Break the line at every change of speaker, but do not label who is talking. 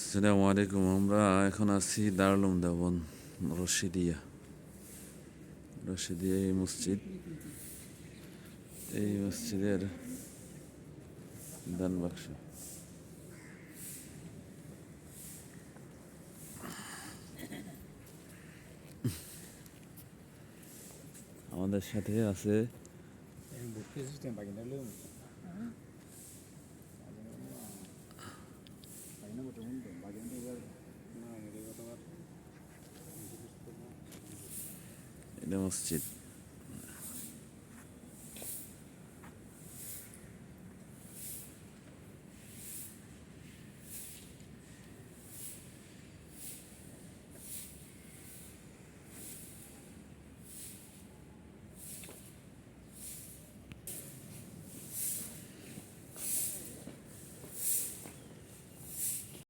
আসসালামু আলাইকুম, আমরা এখন আছি দারুলুম দেবন রশিদিয়া। রশিদিয়া এই মসজিদ, এই মসজিদের দান বাক্স। আমাদের সাথে আছে
でも
スチ